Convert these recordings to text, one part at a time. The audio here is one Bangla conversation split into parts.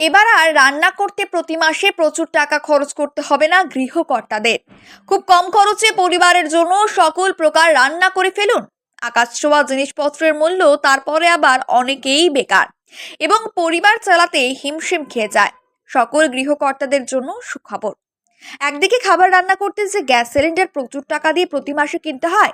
এবার আর রান্না করতে প্রতি মাসে প্রচুর টাকা খরচ করতে হবে না গৃহকর্তাদের। খুব কম খরচে পরিবারের জন্য সকল প্রকার রান্না করে ফেলুন। আকাশ ছোঁয়া জিনিসপত্রের মূল্য তারপরে আবার অনেকেই বেকার এবং পরিবার চালাতে হিমশিম খেয়ে যায়। সকল গৃহকর্তাদের জন্য সুখবর। একদিকে খাবার রান্না করতে যে গ্যাস সিলিন্ডার প্রচুর টাকা দিয়ে প্রতি মাসে কিনতে হয়,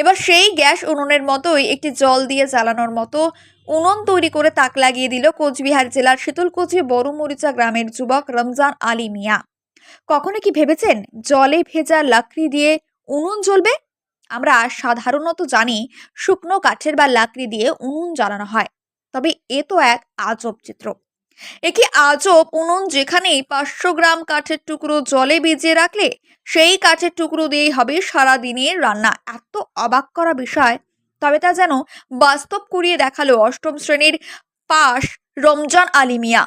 এবার সেই গ্যাস উনুনের মতোই একটি জল দিয়ে জ্বালানোর মতো উনুন তৈরি করে তাক লাগিয়ে দিল কোচবিহার জেলার শীতলকুচি বড়মরিচা গ্রামের যুবক রমজান আলী মিয়া। কখনো কি ভেবেছেন জলে ভেজা লাকড়ি দিয়ে উনুন জ্বলবে? আমরা সাধারণত জানি শুকনো কাঠের বা লাকড়ি দিয়ে উনুন জ্বালানো হয়, তবে এ তো এক আজব চিত্র। একই আজব উনুন যেখানেই পাঁচশো গ্রাম কাঠের টুকরো জলে ভিজিয়ে রাখলে সেই কাঠের টুকরো দিয়েই হবে সারা দিনের রান্না। এত অবাক করা বিষয় তবে তা যেন বাস্তব করিয়ে দেখাল অষ্টম শ্রেণির পাশ রমজান আলী মিয়া।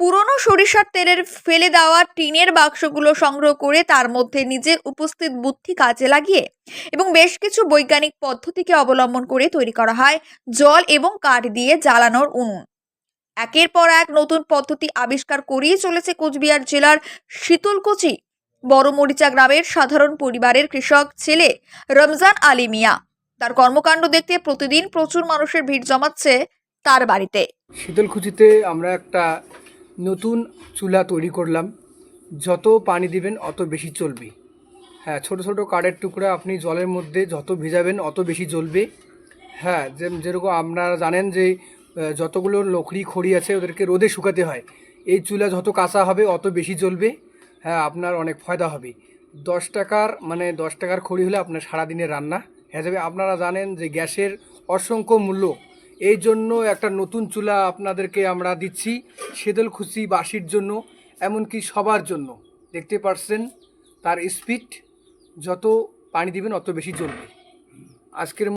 পুরনো সরিষার তেলের ফেলে দেওয়া টিনের বাক্সগুলো সংগ্রহ করে তার মধ্যে নিজের উপস্থিত বুদ্ধি কাজে লাগিয়ে এবং বেশ কিছু বৈজ্ঞানিক পদ্ধতিকে অবলম্বন করে তৈরি করা হয় জল এবং কাঠ দিয়ে জ্বালানোর উনুন। একের পর এক নতুন পদ্ধতি আবিষ্কার করিয়ে চলেছে কোচবিহার জেলার শীতলকুচি, বড়মরিচা গ্রামের সাধারণ পরিবারের কৃষক ছেলে রমজান আলী মিয়া। তার কর্মকাণ্ড দেখতে প্রতিদিন প্রচুর মানুষের ভিড় জমাচ্ছে তার বাড়িতে। শীতলকুচিতে আমরা একটা নতুন চুলা তৈরি করলাম। যত পানি দিবেন অত বেশি চলবে। হ্যাঁ ছোট ছোট কাঠের টুকরা আপনি জলের মধ্যে যত ভিজাবেন অত বেশি জ্বলবে। হ্যাঁ যে- যেরকম আপনারা জানেন যে যতগুলো লকড়ি খড়ি আছে ওদেরকে রোদে শুকাতে হয়। এই চুলা যত কাঁচা হবে অত বেশি জ্বলবে। হ্যাঁ আপনার অনেক ফায়দা হবে। দশ টাকার মানে দশ টাকার খড়ি হলে আপনার সারাদিনের রান্না। হয়ে যাবে আপনারা জানেন যে গ্যাসের অসংখ্য মূল্য। এই জন্য একটা নতুন চুলা আপনাদেরকে আমরা দিচ্ছি শীতলকুচি বাসির জন্য, এমনকি সবার জন্য। দেখতে পারছেন তার স্পিড, যত পানি দিবেন, অত বেশি জ্বলবে। আজকের